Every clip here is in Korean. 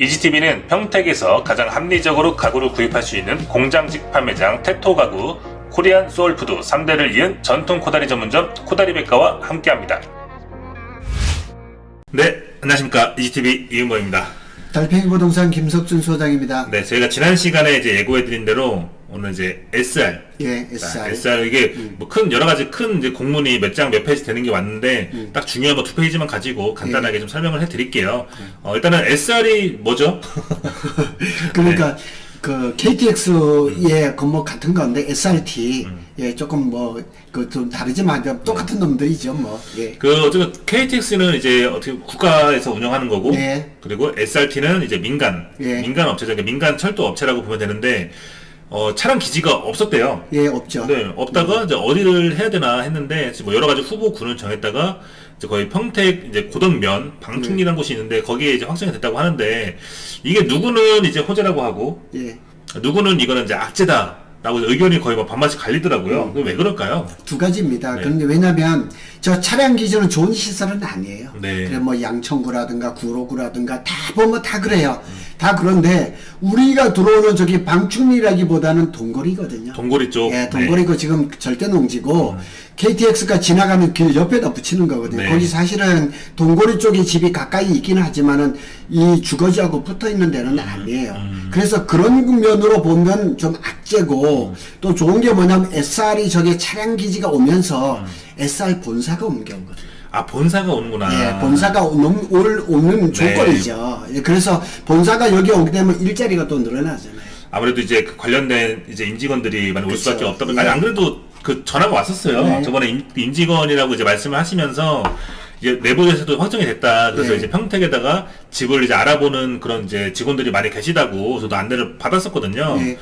이지TV는 평택에서 가장 합리적으로 가구를 구입할 수 있는 공장직 판매장 테토 가구 코리안 소울푸드 3대를 이은 전통 코다리 전문점 코다리백과와 함께합니다. 네, 안녕하십니까. 이지TV 이은모입니다. 달팽이 부동산 김석준 소장입니다. 네, 저희가 지난 시간에 이제 예고해드린 대로 오늘 이제 SR. 예, 자, SR. SR 이게 뭐큰 여러 가지 큰 이제 공문이 몇 장 몇 페이지 되는 게 왔는데 음. 딱 중요한 거 두 페이지만 가지고 간단하게 예. 좀 설명을 해드릴게요. 어, 일단은 SR이 뭐죠? 그러니까 네. 그 KTX의 건목 같은 건데 SRT 음. 예 조금 뭐 그 좀 다르지만 이제 똑같은 놈들이죠 뭐. 예. 그 어쨌든 KTX는 이제 어떻게 국가에서 운영하는 거고 네. 그리고 SRT는 이제 민간 예. 민간 업체죠. 그러니까 민간 철도 업체라고 보면 되는데 어, 차량 기지가 없었대요. 예, 없죠. 네, 없다가 이제 어디를 해야 되나 했는데 지금 뭐 여러 가지 후보 군을 정했다가 이제 거의 평택 이제 고덕면 방충리라는 곳이 있는데 거기에 이제 확정이 됐다고 하는데 이게 누구는 이제 호재라고 하고 예. 누구는 이거는 이제 악재다라고 의견이 거의 뭐 반반씩 갈리더라고요. 그게 왜 그럴까요? 두 가지입니다. 네. 그런데 왜냐면 저 차량 기준은 좋은 시설은 아니에요. 네. 그래 뭐 양천구라든가 구로구라든가 다 보면 다 그래요. 음. 다 그런데 우리가 들어오는 저기 방충리라기보다는 동거리거든요. 동고리 쪽. 예, 네. 동거리고 지금 절대 농지고 KTX가 지나가는 길 옆에다 붙이는 거거든요. 네. 거기 사실은 동거리 쪽에 집이 가까이 있기는 하지만은 이 주거지하고 붙어 있는 데는 아니에요. 그래서 그런 면으로 보면 좀 악재고 또 좋은 게 뭐냐면 SR이 저게 차량 기지가 오면서 SR 본사가 옮겨온 거예요. 아 본사가 오는구나. 예, 본사가 오는, 올, 오는 네. 조건이죠. 예, 그래서 본사가 여기 오게 되면 일자리가 또 늘어나잖아요. 아무래도 이제 그 관련된 이제 임직원들이 많이 올 그쵸. 수밖에 없다. 예. 아니 안 그래도 그 전화가 왔었어요. 네. 저번에 임, 임직원이라고 이제 말씀을 하시면서 이제 내부에서도 확정이 됐다. 그래서 네. 이제 평택에다가 집을 이제 알아보는 그런 이제 직원들이 많이 계시다고 저도 안내를 받았었거든요. 예.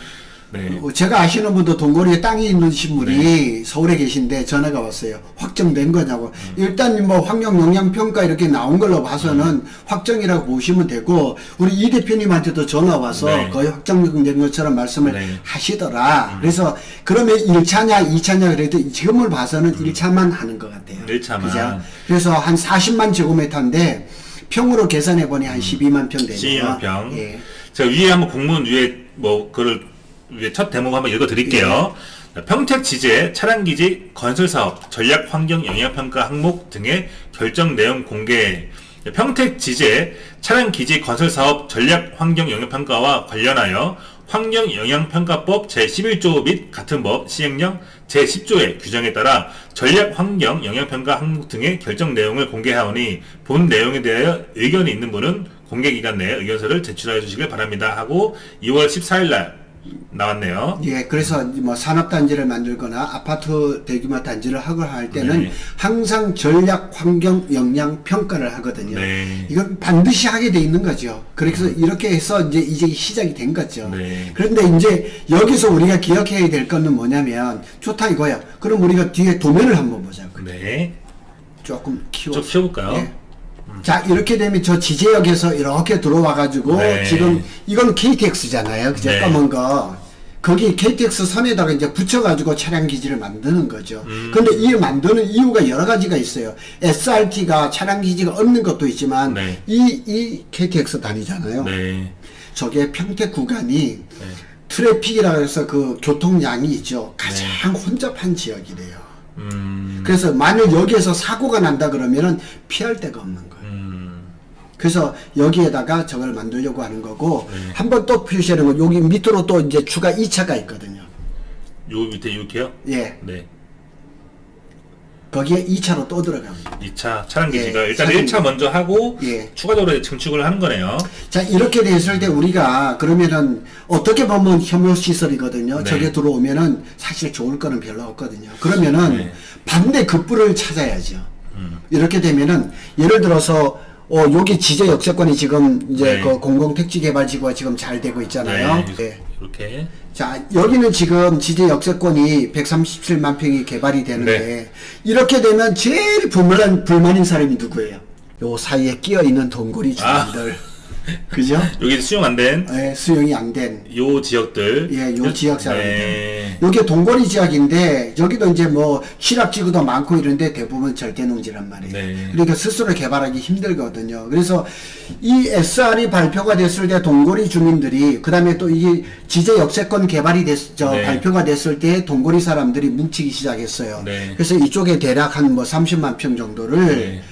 네. 어, 제가 아시는 분도 동거리에 땅이 있는 신분이 네. 서울에 계신데 전화가 왔어요. 확정된 거냐고. 음. 일단 뭐 환경 영향 평가 이렇게 나온 걸로 봐서는 음. 확정이라고 보시면 되고 우리 이 대표님한테도 전화 와서 네. 거의 확정된 것처럼 말씀을 네. 음. 하시더라. 그래서 그러면 1차냐 2차냐 그래도 지금을 봐서는 1차만 하는 것 같아요. 음. 일차만. 그죠? 그래서 한 40만 제곱미터인데 평으로 계산해 보니 한 12만 평 되네요. 12만 평. 예. 제가 위에 한번 공문 위에 뭐 그를 첫 대목 한번 읽어드릴게요. 예. 평택 지제 차량 기지 건설 사업 전략 환경 영향 평가 항목 등의 결정 내용 공개. 평택 지제 차량 기지 건설 사업 전략 환경 영향 평가와 관련하여 환경 영향 평가법 제11조 및 같은 법 시행령 제10조의 규정에 따라 전략 환경 영향 평가 항목 등의 결정 내용을 공개하오니 본 내용에 대하여 의견이 있는 분은 공개 기간 내에 의견서를 제출하여 주시길 바랍니다 하고 2월 14일 날 나왔네요. 예, 그래서 뭐 산업 단지를 만들거나 아파트 대규모 단지를 하고 할 때는 네. 항상 전략 환경 영향 평가를 하거든요. 네. 이건 반드시 하게 돼 있는 거죠. 그래서 이렇게 해서 이제 이제 시작이 된 거죠. 네. 그런데 이제 여기서 우리가 기억해야 될 거는 뭐냐면 좋다 이거야. 그럼 우리가 뒤에 도면을 한번 보자고. 네. 조금 키워. 좀 키워볼까요? 예. 자 이렇게 되면 저 지제역에서 이렇게 들어와 가지고 네. 지금 이건 KTX잖아요 그죠 네. 검은 거 거기 KTX 선에다가 이제 붙여가지고 차량 기지를 만드는 거죠. 음. 근데 이 만드는 이유가 여러 가지가 있어요. SRT가 차량 기지가 없는 것도 있지만 네. 이, 이 KTX 다니잖아요. 네. 저게 평택 구간이 트래픽이라 해서 그 교통량이 있죠. 가장 혼잡한 지역이래요. 네. 음. 그래서 만약 여기에서 사고가 난다 그러면은 피할 데가 없는. 그래서 여기에다가 저걸 만들려고 하는 거고 네. 한번 또 표시하는 건 여기 밑으로 또 이제 추가 2차가 있거든요. 요 밑에 이렇게요? 예. 네. 거기에 2차로 또 들어갑니다. 2차 차량 기지가 예, 일단 사진- 1차 먼저 하고 예. 추가적으로 증축을 하는 거네요. 자, 이렇게 됐을 때 우리가 그러면은 어떻게 보면 혐오 시설이거든요. 네. 저게 들어오면은 사실 좋을 거는 별로 없거든요. 그러면은 네. 음. 반대 급부를 찾아야죠. 이렇게 되면은 예를 들어서 어, 여기 지제 역세권이 지금 이제 네. 그 공공택지개발지구가 지금 잘 되고 있잖아요. 네. 네. 이렇게. 자, 여기는 지금 지제 역세권이 137만 평이 개발이 되는데, 네. 이렇게 되면 제일 불만, 불만인 사람이 누구예요? 요 사이에 끼어 있는 동굴이 주민들. 그죠? 여기 수용 안된요 예, 수용이 안 된. 지역들. 예, 요 지역 사람들. 네. 여기 동거리 지역인데 여기도 이제 뭐 취락지구도 많고 이런데 대부분 절대 농지란 말이에요. 네. 그러니까 스스로 개발하기 힘들거든요. 그래서 이 SR이 발표가 됐을 때 동거리 주민들이 그다음에 또 이게 지제 역세권 개발이 됐, 저 네. 발표가 됐을 때 동거리 사람들이 뭉치기 시작했어요. 네. 그래서 이쪽에 대략 한 뭐 30만 평 정도를 네.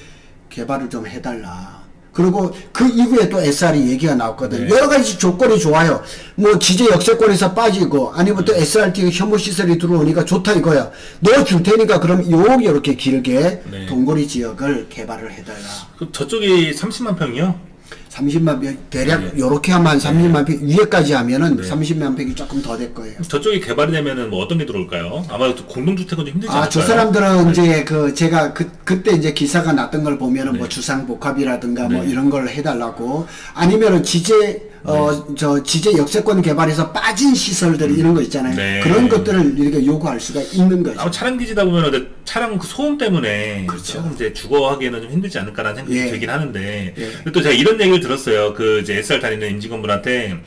개발을 좀 해달라. 그리고 그 이후에 또 SR이 얘기가 나왔거든요. 네. 여러 가지 조건이 좋아요. 뭐 지제 역세권에서 빠지고 아니면 또 SRT 혐오 시설이 들어오니까 좋다 이거야. 넣어 줄 테니까 그럼 요 이렇게 길게 네. 동거리 지역을 개발을 해달라. 그 저쪽이 30만 평이요? 30만 평 대략 네. 요렇게 하면 30만 평 위에까지 하면은 네. 30만 평이 조금 더 될 거예요. 저쪽이 개발이 되면은 뭐 어떤 게 들어올까요? 아마 공동주택은 좀 힘들지 않을까요? 아, 저 사람들은 이제 그 제가 그 그때 이제 기사가 났던 걸 보면은 뭐 주상복합이라든가 뭐 네. 이런 걸 해달라고 아니면은 지제 어 저 지제 역세권 개발에서 빠진 시설들 이런 거 있잖아요. 네. 그런 것들을 이렇게 요구할 수가 있는 거죠. 아마 차량 기지다 보면 근데 차량 그 소음 때문에 그렇죠. 조금 이제 주거하기에는 좀 힘들지 않을까라는 생각이 예. 들긴 하는데 예. 근데 또 제가 이런 얘기를 들었어요. 그 이제 SR 다니는 임직원분한테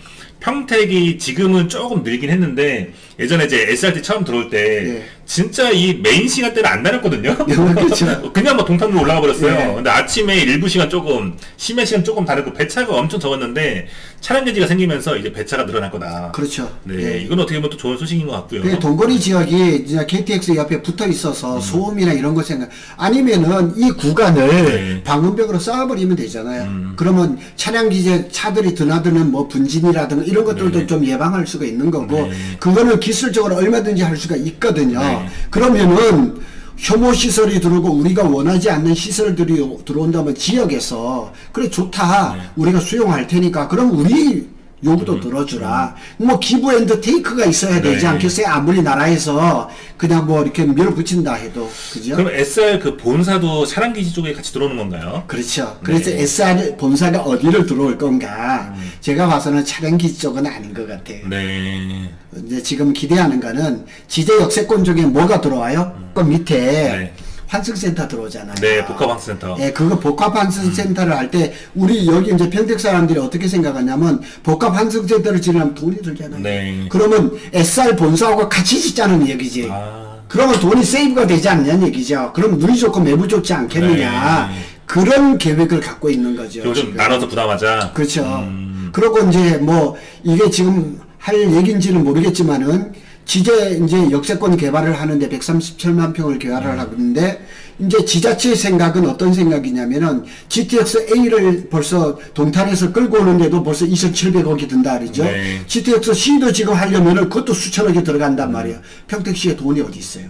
평택이 지금은 조금 늘긴 했는데 예전에 이제 SRT 처음 들어올 때 예. 진짜 이 메인 시간대는 안 다녔거든요. 예, 그렇죠. 그냥 뭐 동탄으로 올라가 버렸어요. 예. 근데 아침에 일부 시간 조금 심야 시간 조금 다르고 배차가 엄청 적었는데 차량 기지가 생기면서 이제 배차가 늘어날 거다. 그렇죠. 네, 예. 이건 어떻게 보면 또 좋은 소식인 것 같고요. 그 동거리 지역이 진짜 KTX 옆에 붙어 있어서 음. 소음이나 이런 거 생각 아니면은 이 구간을 네. 방음벽으로 쌓아버리면 되잖아요. 음. 그러면 차량 기재 차들이 드나드는 뭐 분진이라든가 이런 것들도 네. 좀 예방할 수가 있는 거고 네. 그거는 기술적으로 얼마든지 할 수가 있거든요. 네. 그러면은 혐오 시설이 들어오고 우리가 원하지 않는 시설들이 들어온다면 지역에서 그래 좋다 네. 우리가 수용할 테니까 그럼 우리 요구도 들어주라 뭐 기부 앤드 테이크가 있어야 되지 네. 않겠어요 아무리 나라에서 그냥 뭐 이렇게 밀어붙인다 해도 그죠 그럼 SR 그 본사도 차량 기지 쪽에 같이 들어오는 건가요? 그렇죠 그래서 네. 음. SR 본사가 어디를 들어올 건가 제가 봐서는 차량 기지 쪽은 아닌 것 같아요 네. 이제 지금 기대하는 거는 지제 역세권 쪽에 뭐가 들어와요 그 밑에 네. 환승센터 들어오잖아요. 네, 복합환승센터. 예, 그거 복합환승센터를 할 때 우리 여기 이제 평택 사람들이 어떻게 생각하냐면 복합환승센터를 지으려면 돈이 들잖아요. 네. 그러면 SR 본사하고 같이 짓자는 얘기지. 아. 그러면 돈이 세이브가 되지 않냐는 얘기죠. 그럼 눈이 좋고 매부 좋지 않겠느냐. 네. 그런 계획을 갖고 있는 거죠. 요즘 지금. 나눠서 부담하자. 그렇죠. 음. 그리고 이제 뭐 이게 지금 할 얘기인지는 모르겠지만은 지제 이제 역세권 개발을 하는데 137만 평을 개발을 음. 하는데 이제 지자체의 생각은 어떤 생각이냐면은 GTX A를 벌써 동탄에서 끌고 오는데도 벌써 2,700억이 든다 그러죠. 네. GTX C도 지금 하려면은 그것도 수천억이 들어간단 말이에요. 평택시에 돈이 어디 있어요?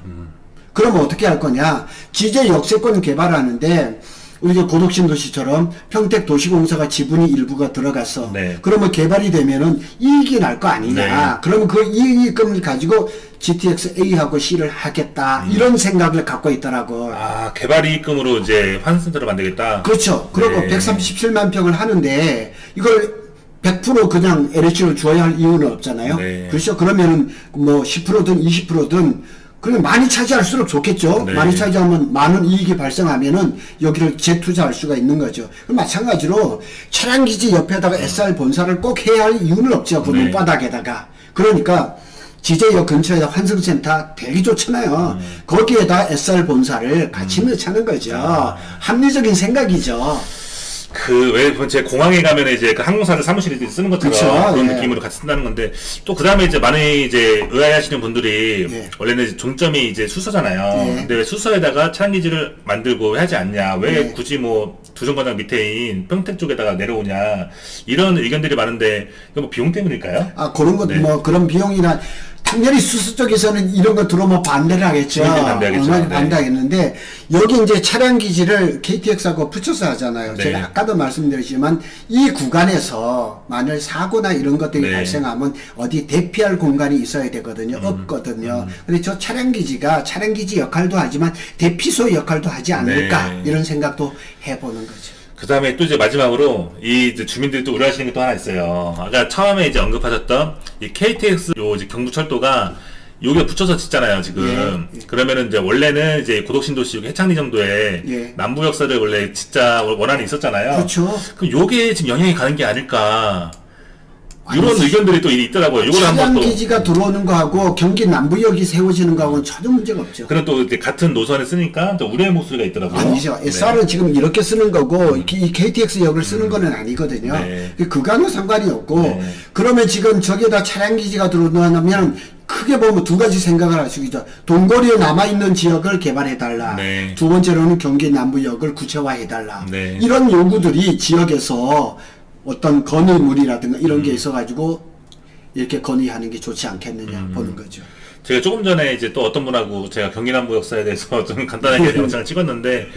그러면 어떻게 할 거냐? 지제 역세권 개발하는데 우리가 고독신 도시처럼 평택 도시공사가 지분이 일부가 들어가서 네. 그러면 개발이 되면은 이익이 날 거 아니냐? 네. 그러면 그 이익금을 가지고 GTX A하고 C를 하겠다 이런 생각을 갖고 있더라고. 음. 아, 개발 이익금으로 이제 환승센터를 만들겠다. 그렇죠. 그리고 네. 137만 평을 하는데 이걸 100% 그냥 LH를 주어야 할 이유는 없잖아요. 네. 그렇죠. 그러면은 뭐 10%든 20%든 그냥 많이 차지할수록 좋겠죠. 네. 많이 차지하면 많은 이익이 발생하면은 여기를 재투자할 수가 있는 거죠. 그럼 마찬가지로 차량 기지 옆에다가 SR 본사를 꼭 해야 할 이유는 없죠. 그 네. 눈바닥에다가. 그러니까 지제역 근처에 환승센터 되게 좋잖아요. 음. 거기에다 SR 본사를 같이 넣자는 거죠. 아. 합리적인 생각이죠. 그, 왜, 제 공항에 가면 이제 그 항공사들 사무실에 쓰는 것처럼 그쵸, 그런 예. 느낌으로 같이 쓴다는 건데, 또 그 다음에 이제 많은 이제 의아해하시는 분들이, 예. 원래는 이제 종점이 이제 수서잖아요. 예. 근데 왜 수서에다가 차량기지를 만들고 하지 않냐, 왜 예. 굳이 뭐, 두정거장 밑에인 평택 쪽에다가 내려오냐, 이런 의견들이 많은데, 이거 뭐 비용 때문일까요? 아, 그런 것, 네. 뭐, 그런 비용이나, 당연히 수수 쪽에서는 이런 거 들어오면 반대를 하겠죠. 반대하겠죠. 얼마나 네. 반대하겠는데, 여기 이제 차량 기지를 KTX하고 붙여서 하잖아요. 네. 제가 아까도 말씀드렸지만, 이 구간에서 만일 사고나 이런 것들이 네. 발생하면 어디 대피할 공간이 있어야 되거든요. 음. 없거든요. 근데 저 차량 기지가 차량 기지 역할도 하지만 대피소 역할도 하지 않을까. 네. 이런 생각도 해보는 거죠. 그 다음에 또 이제 마지막으로 이 이제 주민들이 또 우려하시는 게 또 하나 있어요. 아까 처음에 이제 언급하셨던 이 KTX 요 이제 경부철도가 여기가 붙여서 짓잖아요, 지금. 예, 예. 그러면은 이제 원래는 이제 고덕신도시 해창리 정도에 예. 남부 역사를 원래 진짜 원안이 있었잖아요. 그렇죠. 그럼 요게 지금 영향이 가는 게 아닐까. 이런 의견들이 또 있더라고요. 요걸 한번 차량 또. 기지가 들어오는 거하고 경기 남부역이 세워지는 거하고는 전혀 문제가 없죠. 그런 또 이제 같은 노선을 쓰니까 또 우려의 목소리가 있더라고요. 아니죠. 네. SR은 지금 이렇게 쓰는 거고 이 KTX역을 쓰는 거는 아니거든요. 네. 그거는 상관이 없고 네. 그러면 지금 저기에다 차량 기지가 들어오면 크게 보면 두 가지 생각을 할 수 있죠. 동거리에 남아 있는 지역을 개발해 달라. 네. 두 번째로는 경기 남부역을 구체화해 달라. 네. 이런 요구들이 지역에서 어떤 건의물이라든가 이런 음. 게 있어가지고 이렇게 건의하는 게 좋지 않겠느냐 음. 보는 거죠. 제가 조금 전에 이제 또 어떤 분하고 제가 경기남부 역사에 대해서 좀 간단하게 영상을 찍었는데,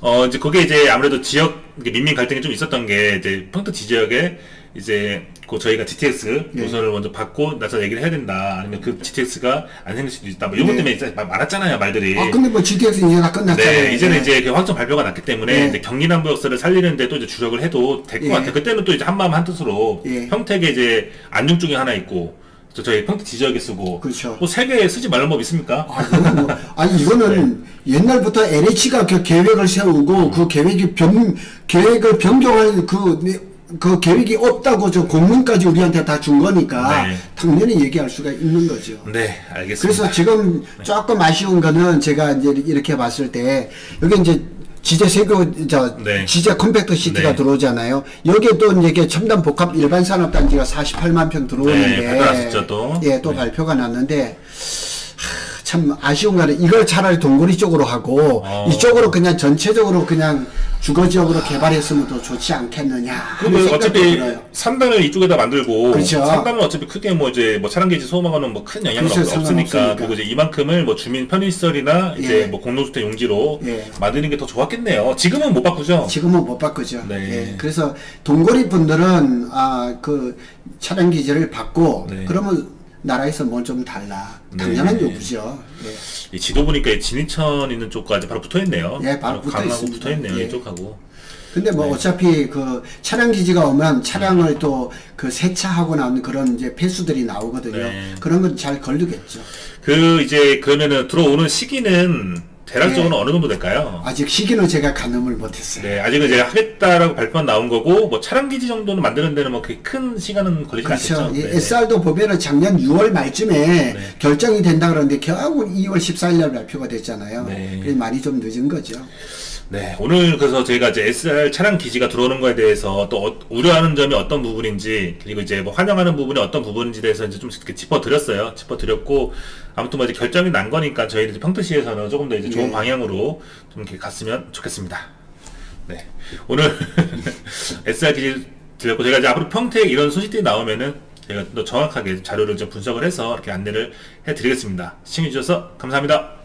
어, 이제 그게 이제 아무래도 지역, 민민 갈등이 좀 있었던 게, 이제 평택 지지역에 이제 그 저희가 GTX 네. 노선을 먼저 받고 나서 얘기를 해야 된다. 아니면 그 GTX가 안 생길 수도 있다. 뭐 이런 것 네. 때문에 이제 말- 많았잖아요, 말들이. 아 근데 뭐 GTX 이제 다 끝났잖아요. 네, 이제는 네. 이제 그 확정 발표가 났기 때문에 네. 경기남부 역사를 살리는데 또 이제 주력을 해도 될것 예. 같아요. 그때는 또 이제 한마음 한뜻으로 예. 평택에 이제 안중 쪽에 하나 있고 저 저희 평택 지지역에 쓰고 그렇죠. 뭐세개 쓰지 말는 법 있습니까? 아, 이거는 뭐, 아니 이거는 네. 옛날부터 LH가 그 계획을 세우고 그 계획이 변 계획을 변경할 그, 그 계획이 없다고 저 공문까지 우리한테 다 준 거니까 네. 당연히 얘기할 수가 있는 거죠. 네, 알겠습니다. 그래서 지금 조금 아쉬운 거는 제가 이제 이렇게 봤을 때 여기 이제 지제 세교 저 네. 지제 컴팩트 시티가 네. 들어오잖아요. 여기에 또 이게 첨단 복합 일반 산업 단지가 48만 평 들어오는데 네, 났었죠, 또. 예, 또 네. 발표가 났는데 하, 참 아쉬운 거는 이걸 차라리 동구리 쪽으로 하고 어. 이쪽으로 그냥 전체적으로 그냥 주거 지역으로 개발했으면 더 좋지 않겠느냐 하는 생각도 어차피 들어요. 3단을 이쪽에다 만들고 그렇죠. 3단은 어차피 크게 뭐 이제 뭐 차량 게지 소음하고는 뭐 큰 영향은 그렇죠, 없, 없으니까 상관없으니까. 그리고 이제 이만큼을 뭐 주민 편의시설이나 이제 예. 뭐 공동주택 용지로 예. 만드는 게 더 좋았겠네요. 지금은 못 바꾸죠. 지금은 못 바꾸죠. 네. 예. 그래서 동거리 분들은 아 그 차량 기지를 받고 네. 그러면 나라에서 뭘 좀 달라. 네. 당연한 요구죠. 예. 이 지도 보니까 이 진이천 있는 쪽까지 바로 붙어 있네요. 예, 바로 붙어 강하고 있습니다. 붙어 있네요. 예. 이쪽하고. 근데 뭐 네. 어차피 그 차량 기지가 오면 차량을 또 그 세차하고 나오는 그런 이제 폐수들이 나오거든요. 네. 그런 건 잘 걸리겠죠. 그 이제 그러면은 들어오는 시기는 대략적으로 예. 어느 정도 될까요? 아직 시기는 제가 가늠을 못했어요. 네, 아직은 이제 하겠다라고 발표만 나온 거고 뭐 차량 기지 정도는 만드는 데는 뭐 그렇게 큰 시간은 걸리지 그렇죠. 않겠죠. 이 네. SR도 보면은 작년 6월 말쯤에 네. 결정이 된다 그러는데 겨우 2월 14일 날 발표가 됐잖아요. 네. 그래서 많이 좀 늦은 거죠. 네, 오늘 그래서 저희가 이제 SR 차량 기지가 들어오는 거에 대해서 또 어- 우려하는 점이 어떤 부분인지 그리고 이제 뭐 환영하는 부분이 어떤 부분인지 대해서 이제 좀 이렇게 짚어드렸어요. 짚어드렸고 아무튼 뭐 이제 결정이 난 거니까 저희는 평택시에서는 조금 더 이제 좋은 네. 방향으로 좀 이렇게 갔으면 좋겠습니다. 네, 오늘 SR 기지 드렸고 제가 이제 앞으로 평택 이런 소식들이 나오면은 제가 더 정확하게 자료를 좀 분석을 해서 이렇게 안내를 해드리겠습니다. 시청해주셔서 감사합니다.